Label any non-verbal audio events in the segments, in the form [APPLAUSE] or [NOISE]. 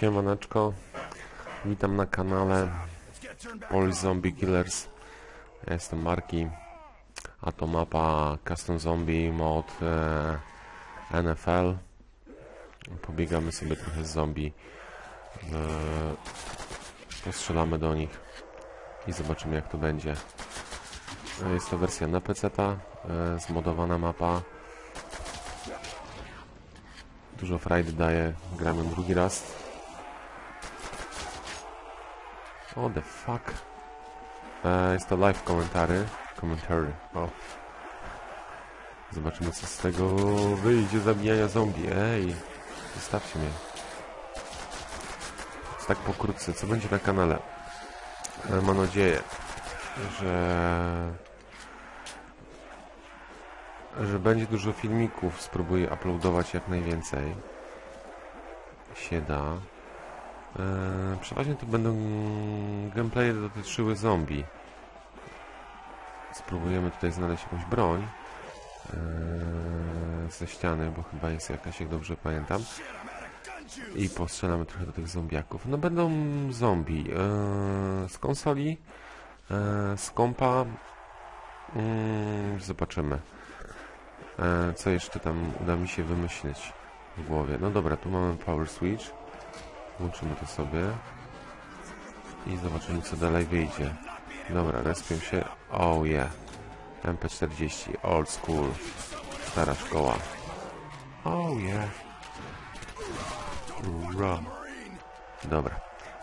Siemaneczko, witam na kanale Polish Zombie Killers. Ja jestem Marki, a to mapa Custom Zombie mod e, NFL. Pobiegamy sobie trochę z zombie, e, postrzelamy do nich i zobaczymy jak to będzie. E, Jest to wersja na PC, e, zmodowana mapa. Dużo frajdy daje, gramy drugi raz. What the fuck? E, jest to live komentary. Commentary. O. Zobaczymy co z tego wyjdzie zabijania zombie. Ej, zostawcie mnie. Jest tak pokrótce. Co będzie na kanale? E, mam nadzieję, że że będzie dużo filmików. Spróbuję uploadować jak najwięcej. Się da. Eee, przeważnie to będą gameplaye dotyczyły zombie. Spróbujemy tutaj znaleźć jakąś broń eee, ze ściany, bo chyba jest jakaś, jak dobrze pamiętam. I postrzelamy trochę do tych zombiaków. No będą zombie. Eee, z konsoli, eee, z kompa. Mm, zobaczymy. Eee, co jeszcze tam uda mi się wymyślić w głowie. No dobra, tu mamy power switch. Włączymy to sobie. I zobaczymy co dalej wyjdzie. Dobra, respię się. Oh yeah. MP40, old school. Stara szkoła. Oh yeah. Ura. Dobra.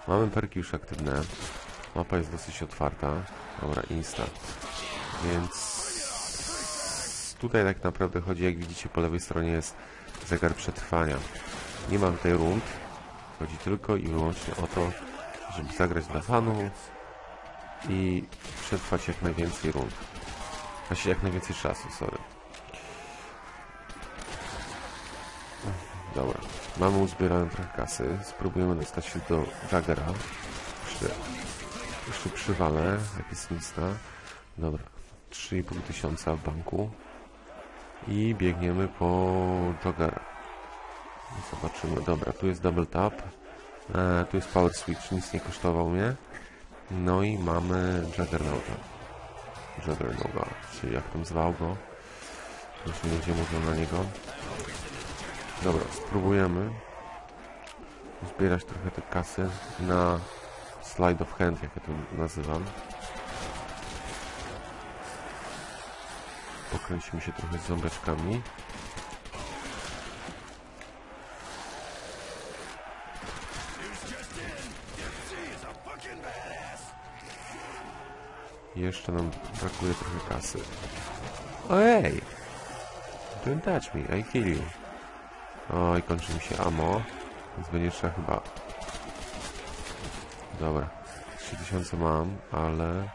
Mamy perki już aktywne. Mapa jest dosyć otwarta. Dobra, insta. Więc tutaj tak naprawdę chodzi, jak widzicie po lewej stronie jest zegar przetrwania. Nie ma tutaj rund. Chodzi tylko i wyłącznie o to, żeby zagrać dla fanów i przetrwać jak najwięcej rund. Właściwie jak najwięcej czasu, sorry. Dobra, mamy uzbierane trochę kasy. Spróbujemy dostać się do Jaggera. Jeszcze, jeszcze przywalę, jak jest insta. Dobra, 3,5 tysiąca w banku. I biegniemy po Jaggera. Zobaczymy. Dobra, tu jest double tap. E, tu jest power switch, nic nie kosztował mnie. No i mamy Juggernauta. Juggernauta, czyli jak tam zwał go. Już nie będzie mówił na niego. Dobra, spróbujemy zbierać trochę te kasy na slide of hand, jak ja to nazywam. Pokręcimy się trochę z ząbeczkami. Jeszcze nam brakuje trochę kasy. Ojej! Don't touch me, I kill you. Oj, kończy mi się ammo. Więc będzie trzeba chyba... Dobra. 3000 mam, ale...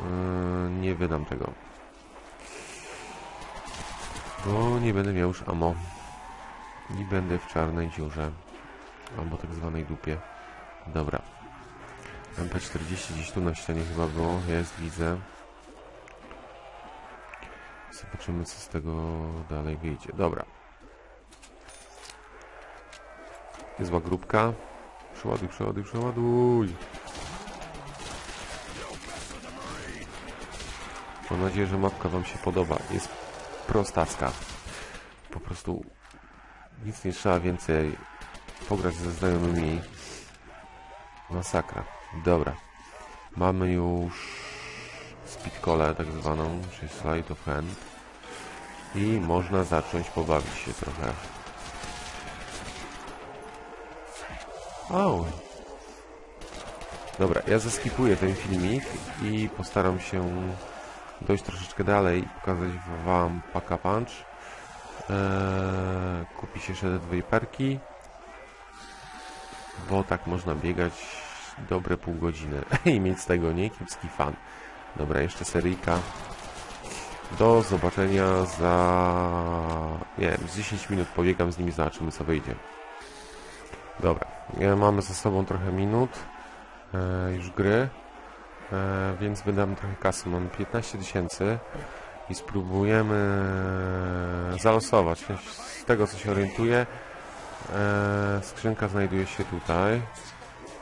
Yy, nie wydam tego. Bo nie będę miał już ammo. I będę w czarnej dziurze. Albo tak zwanej dupie. Dobra. MP40 gdzieś tu na ścianie chyba było. Jest, widzę. Zobaczymy, co z tego dalej wyjdzie. Dobra. Niezła grupka. Przeładuj, przeładuj, przeładuj. Mam nadzieję, że mapka Wam się podoba. Jest prostacka. Po prostu nic nie trzeba więcej pograć ze znajomymi. Masakra. Dobra. Mamy już speedcole tak zwaną, czyli slide of hand. I można zacząć pobawić się trochę. O! Dobra, ja zeskipuję ten filmik i postaram się dojść troszeczkę dalej i pokazać wam Paka Punch. Eee, kupi się jeszcze dwie perki, bo tak można biegać dobre pół godziny [LAUGHS] i mieć z tego niekiepski fan. Dobra, jeszcze seryjka. Do zobaczenia za... nie wiem, z 10 minut pobiegam z nimi, zobaczymy co wyjdzie. Dobra, mamy za sobą trochę minut e, już gry, e, więc wydam trochę kasy. Mam 15 tysięcy i spróbujemy zalosować. Z tego co się orientuję, E, skrzynka znajduje się tutaj.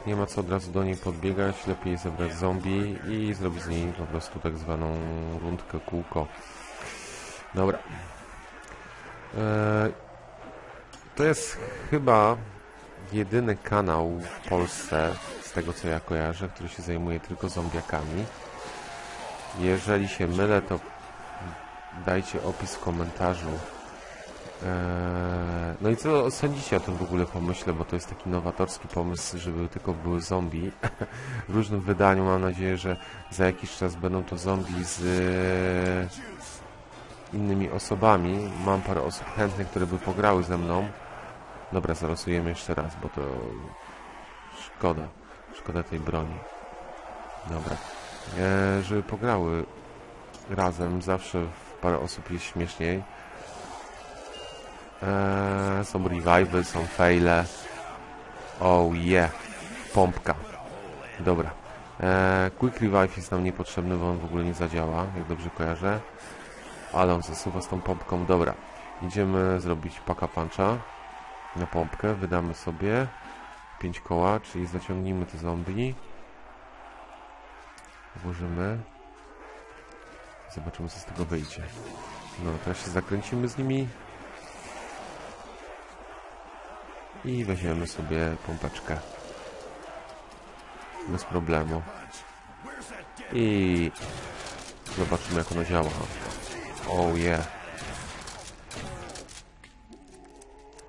Nie ma co od razu do niej podbiegać, lepiej zebrać zombie i zrobić z niej po prostu tak zwaną rundkę kółko. Dobra. E, to jest chyba jedyny kanał w Polsce, z tego co ja kojarzę, który się zajmuje tylko zombiakami. Jeżeli się mylę, to dajcie opis w komentarzu. Eee, no i co sądzicie o tym w ogóle pomyśle, bo to jest taki nowatorski pomysł, żeby tylko były zombie. [LAUGHS] w różnym wydaniu mam nadzieję, że za jakiś czas będą to zombie z e, innymi osobami. Mam parę osób chętnych, które by pograły ze mną. Dobra, zarosujemy jeszcze raz, bo to szkoda. Szkoda tej broni. Dobra. E, żeby pograły razem, zawsze w parę osób jest śmieszniej. Eee, są revive'y, są faile. Oh yeah. Pompka. Dobra. Eee, quick revive jest nam niepotrzebny, bo on w ogóle nie zadziała, jak dobrze kojarzę. Ale on zasuwa z tą pompką. Dobra. Idziemy zrobić paka puncha na pompkę. Wydamy sobie 5 koła, czyli zaciągnijmy te zombie. Włożymy. Zobaczymy, co z tego wyjdzie. No, teraz się zakręcimy z nimi. I weźmiemy sobie pompeczkę. Bez problemu. I zobaczymy jak ona działa. Oh yeah.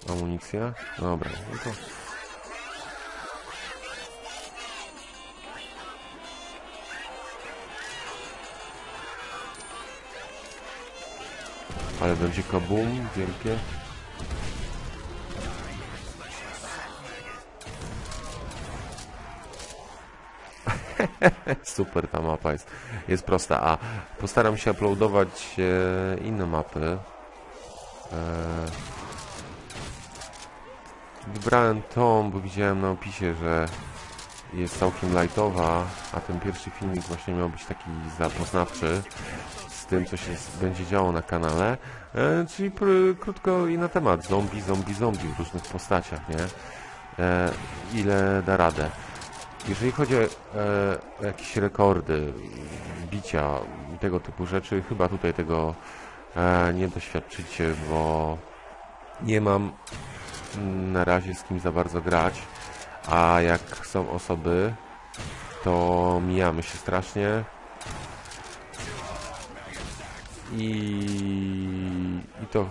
Amunicja? Dobra, no to... Ale będzie kabum wielkie. [LAUGHS] Super ta mapa jest. Jest prosta. A postaram się uploadować e, inne mapy. E, wybrałem tą, bo widziałem na opisie, że jest całkiem lightowa, a ten pierwszy filmik właśnie miał być taki zapoznawczy z tym, co się będzie działo na kanale. E, czyli krótko i na temat zombie, zombie, zombie w różnych postaciach, nie? E, ile da radę. Jeżeli chodzi o e, jakieś rekordy, bicia i tego typu rzeczy, chyba tutaj tego e, nie doświadczycie, bo nie mam na razie z kim za bardzo grać, a jak są osoby, to mijamy się strasznie. I, i to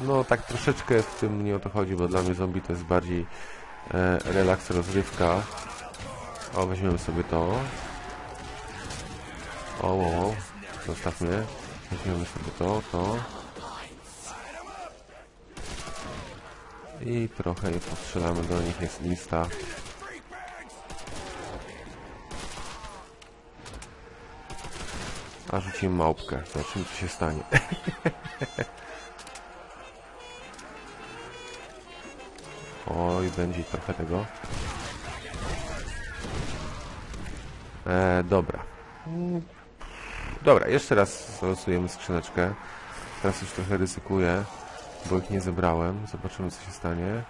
no tak troszeczkę w tym nie o to chodzi, bo dla mnie zombie to jest bardziej e, relaks, rozrywka o, weźmiemy sobie to. O, o. Zostawmy. Weźmiemy sobie to, to. I trochę je postrzelamy do nich, jest lista. A rzucimy małpkę. Zobaczymy co się stanie. [LAUGHS] Oj, będzie trochę tego. E, dobra. Dobra, jeszcze raz losujemy skrzyneczkę. Teraz już trochę ryzykuję, bo ich nie zebrałem. Zobaczymy, co się stanie.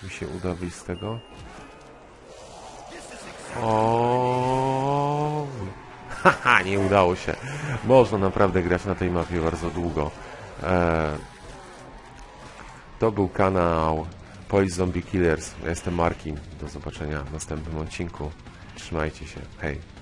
Czy mi się uda wyjść z tego. O, [LAUGHS] Haha, nie udało się. Można naprawdę grać na tej mapie bardzo długo. E, to był kanał Police Zombie Killers. Ja jestem Markin. Do zobaczenia w następnym odcinku. Trzymajcie się. Hej.